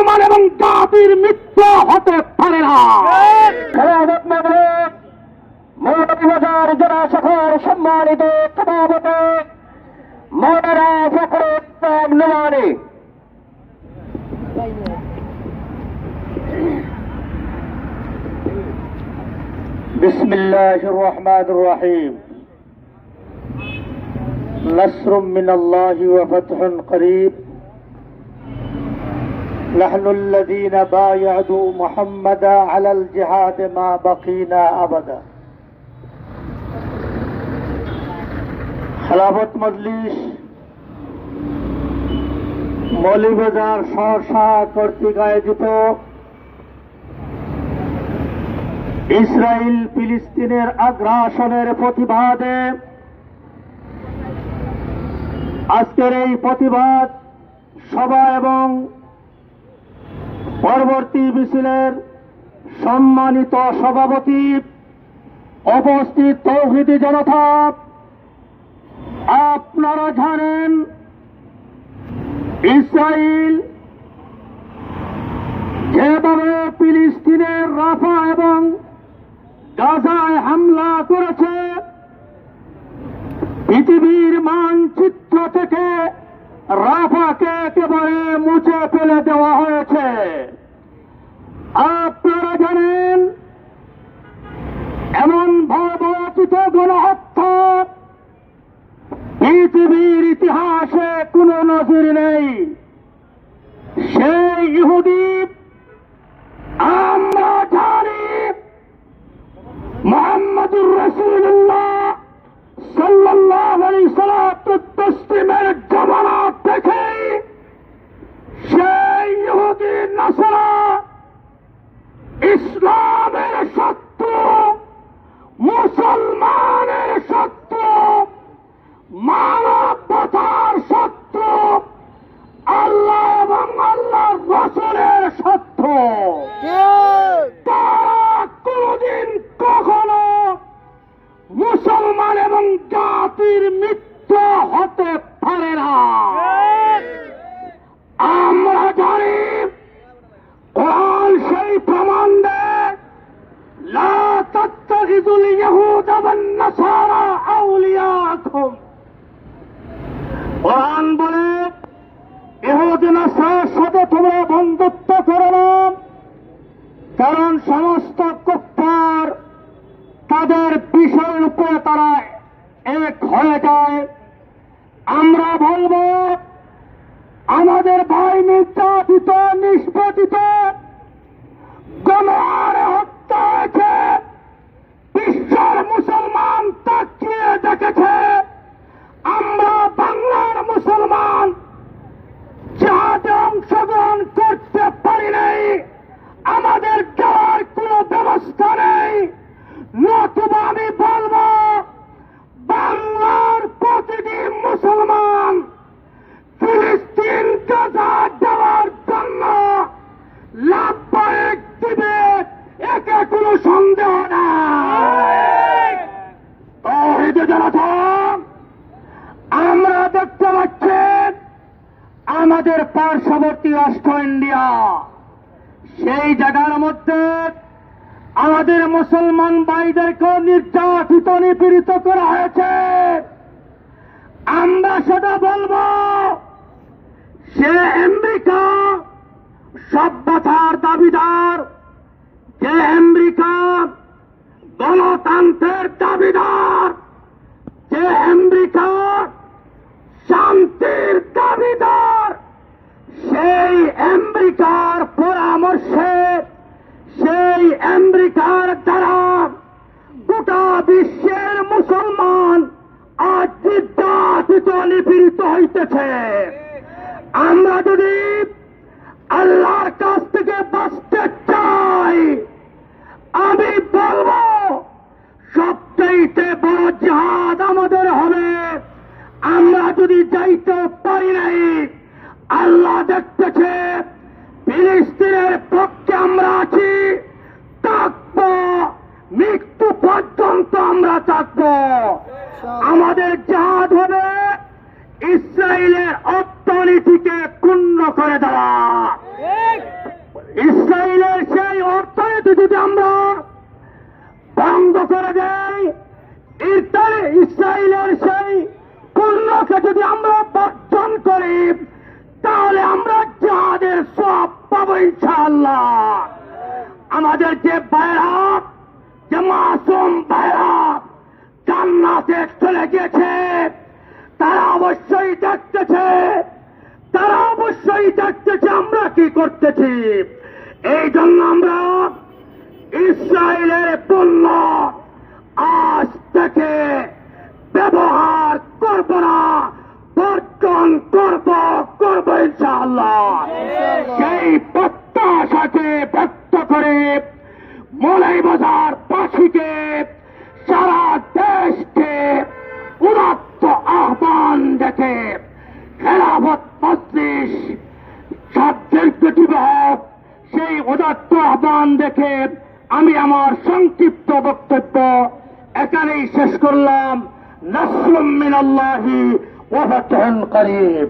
মুসলমান এবং কাফির মিত্র হতে পারে না। بسم الله الرحمن الرحيم نصر من الله وفتح قريب نحن الذين بايعوا محمدا على الجهاد ما بقينا أبدا খেলাফত মজলিস মৌলিবাজার সহসা কর্তৃক আয়োজিত ইসরায়েল ফিলিস্তিনের আগ্রাসনের প্রতিবাদে আজকের এই প্রতিবাদ সভা এবং পরবর্তী মিছিলের সম্মানিত সভাপতি উপস্থিত তৌহিদি জনতা, আপনারা জানেন ইসরায়েল যেভাবে ফিলিস্তিনের রাফা এবং গাজায় হামলা করেছে, পৃথিবীর মানচিত্র থেকে রাফাকে একেবারে মুছে ফেলে দেওয়া হয়েছে। আপনারা জানেন, এমন ভয়াবহিত গণহত্যা পৃথিবীর ইতিহাসে কোনো নজির নেই। সেই ইহুদি আমরা জানি মোহাম্মদুর রসুল্লাহ জাতির মিত্র হতে পারে না। আমরা জানি কোরআন সেই প্রমাণ দেয় বলে ইহুদ সাথে তোমরা বন্ধুত্ব করো না, কারণ সমস্ত কুফার তাদের বিষয়ের উপরে তারা এক হয়ে যায়। আমরা বলব আমাদের ভাই নির্যাতিত নিষ্পতিত আর হত্যা হয়েছে বিশ্বের মুসলমান তাকিয়ে দেখেছে আমরা বাংলার মুসলমান যাতে অংশগ্রহণ করতে পারি নাই আমাদের যাওয়ার কোনো ব্যবস্থা নেই নতুবা আমি বলব বাংলার প্রতিটি মুসলমান ফিলিস্তিন গাজা যাওয়ার জন্য লাভবায়ক একে কোনো সন্দেহ নাই। তৌহিদে জনতা আমরা দেখতে পাচ্ছেন আমাদের পার্শ্ববর্তী রাষ্ট্র ইন্ডিয়া। সেই জায়গার মধ্যে আমাদের মুসলমান ভাইদেরকে নির্যাতিত, নিপীড়িত করা হয়েছে। আমরা সেটা বলব, সে আমেরিকা সভ্যতার দাবিদার যে আমেরিকা? গণতন্ত্রের দাবিদার। যে আমেরিকা? শান্তির দাবিদার। সেই আমেরিকার পরামর্শে, সেই আমেরিকার দ্বারা গোটা বিশ্বের মুসলমান আজ নির্যাতিত নিপীড়িত হইতেছে। আমরা যদি আল্লাহর কাছ থেকে বাঁচতে চাই আমি বলব, সবচাইতে বড় জাহাজ আমাদের হবে। আমরা যদি যাইতে পারি নাই, আল্লাহ দেখতেছে, ফিলিস্তিনের পক্ষে আমরা আছি, থাকব, মৃত্যু পর্যন্ত আমরা থাকব। আমাদের জাহাজ হবে ইসরায়েলের অর্থনীতিকে ক্ষুণ্ণ করে দেওয়া। ইসরায়েলের সেই অর্থনীতি যদি আমরা বন্ধ করে ইতালি, ইসরায়েলের সেই পণ্যকে যদি আমরা বর্জন করি, তাহলে আমরা যাদের সব পাবো ইনশাআল্লাহ। আমাদের যে বাইরা যে মাসুম বাইরা জান্নাতে চলে গেছে তারা অবশ্যই দেখতেছে, তারা অবশ্যই দেখতেছে আমরা কি করতেছি। এই জন্য আমরা ইসরায়েলের পণ্য আজ থেকে ব্যবহার করব না, বর্জন করব করব ইনশাআল্লাহ। সেই প্রত্যাশাকে ব্যক্ত করে মলাই বাজার পাখিকে সারা দেশকে উদাত্ত আহ্বান দেখে খেলাফত মজলিস সাবজেক্ট সেই উদাত্ত আহ্বান দেখে আমি আমার সংক্ষিপ্ত বক্তব্য এখানেই শেষ করলাম। নাসলুম মিনাল্লাহি ওয়া করিব